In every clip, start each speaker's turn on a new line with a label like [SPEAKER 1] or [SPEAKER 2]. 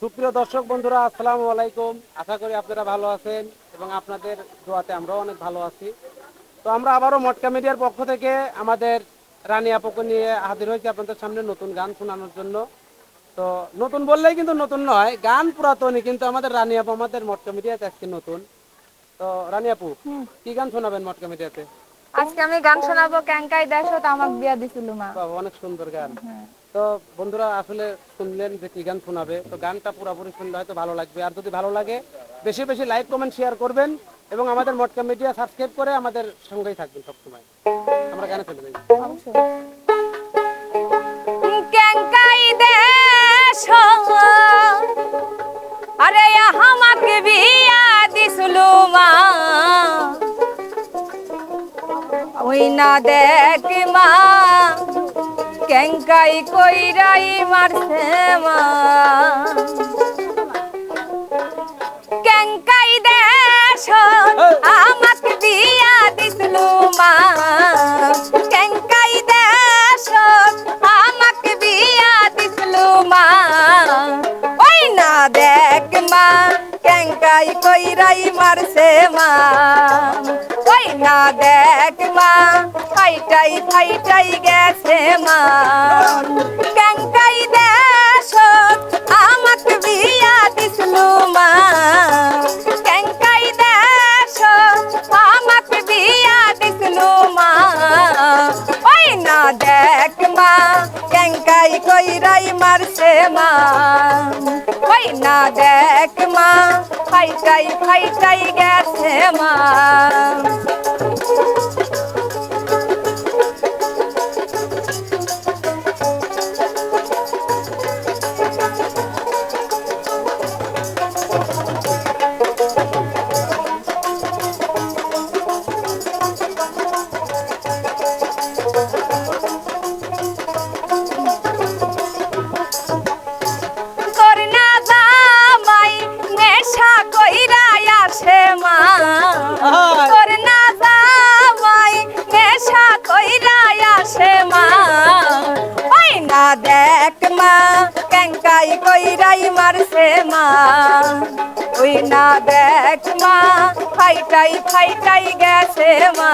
[SPEAKER 1] সুপ্রিয় দর্শক বন্ধুরা আসসালামু আলাইকুম। আশা করি আপনারা ভালো আছেন এবং আপনাদের দোয়াতে আমরাও অনেক ভালো আছি। তো আমরা আবারও মটকা মিডিয়ার পক্ষ থেকে আমাদের রানী আপুকে নিয়ে হাজির হয়েছি আপনাদের সামনে নতুন গান শোনানোর জন্য। তো নতুন বললেই কিন্তু নতুন নয় গান পুরাতনই কিন্তু আমাদের রানী আপু আমাদের মটকা মিডিয়াতে আজকে নতুন। তো রানী আপু কি গান শোনাবেন মটকা মিডিয়াতে?
[SPEAKER 2] আজকে আমি গান শোনাবো ক্যাঙ্কাই দেখো তো আমাকে বিয়া দিছিল মা।
[SPEAKER 1] অনেক সুন্দর গান।
[SPEAKER 2] হ্যাঁ।
[SPEAKER 1] তো বন্ধুরা আসলে শুনলেন যে কি গান শোনাবে, তো গানটা পুরোপুরি শুনলে হয়তো ভালো লাগবে। আর যদি ভালো লাগে, বেশি বেশি লাইক, কমেন্ট শেয়ার করবেন এবং আমাদের মটকা মিডিয়া সাবস্ক্রাইব করে আমাদের সঙ্গেই থাকবেন সবসময়। আমরা গানে চলে যাই।
[SPEAKER 2] আরে আমাকে বিয়া মা। ওই না দেখ মা ক্যাঙ্কাই কইরাই মারছে মা। ক্যাঙ্কাই দেশ আমাকে বিয়া দিছিল মা। ক্যাঙ্কাই দেশ আমাকে বিয়া দিছিল মা। ওই না দেখ মা ক্যাঙ্কাই কইরাই মারছে মা। ওই না দেখ মা ফাইটাই ফাইটাই গেছে মা। ক্যাঙ্কাই দেশ আমাকে বিয়া দিছিল মা। ক্যাঙ্কাই দেশ আমাকে বিয়া দিছিল মা। ওই না দেখ মা ক্যাঙ্কাই কইরাই মারছে মা। ওই না দেখ মা, ফাইটাই ফাইটাই গেছে মা। দেখ মা কেঙ্কাই কইরাই মারছে মা। ওই না দেখ মা ফাইটাই ফাইটাই গেছে মা।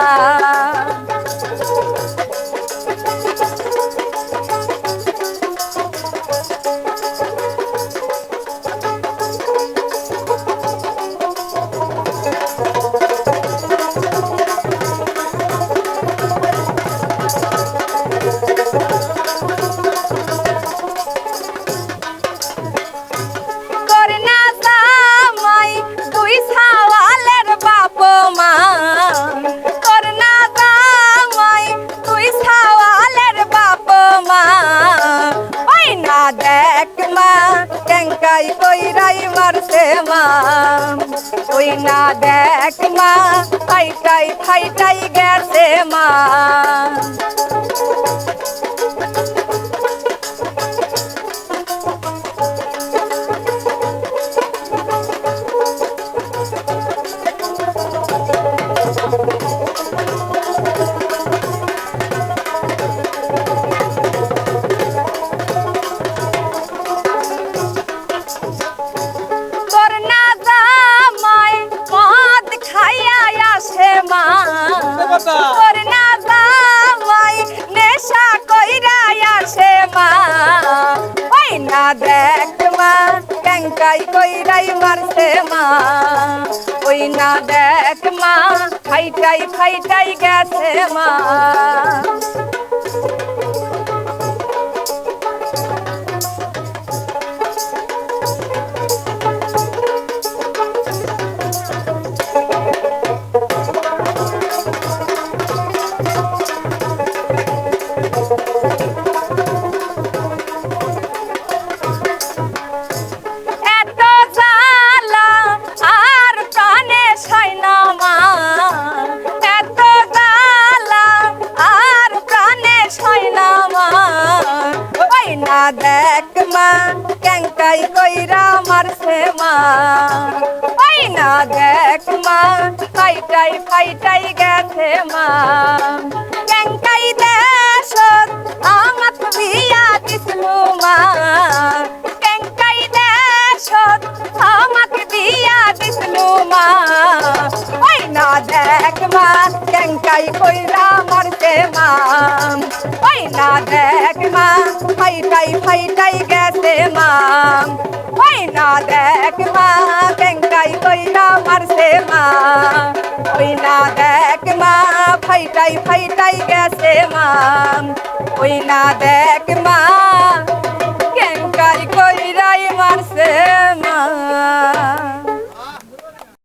[SPEAKER 2] না দেখ মা ফাইটাই ফাইটাই গেছে মা। করনা জামাই নেশা কইরা আসে মা। ওই না দেখ মা ক্যাঙ্কাই কইরাই মারছে মা। ওই না দেখ মা, ফাইটাই ফাইটাই গেছে মা। দেখ মা, ক্যাংকাই কইরা মারছে মা। ওই না দেখ মা পাইটাই পাইটাই গেছে মা। ক্যাংকাই দেশ আমাত বিয়া দিসমু মা। ক্যাংকাই দেশ আমাত বিয়া দিসমু মা। ওই না দেখ মা, ক্যাংকাই কইরা ফাইটাই ফাইটাই গেছে মা। ওই না দেখ মা, ব্যাংকাই কইরা মারছে মা। ওই না দেখ মা, ফাইটাই ফাইটাই গেছে মা। ওই না দেখ মা ক্যাংকাই কইরাই মারছে মা।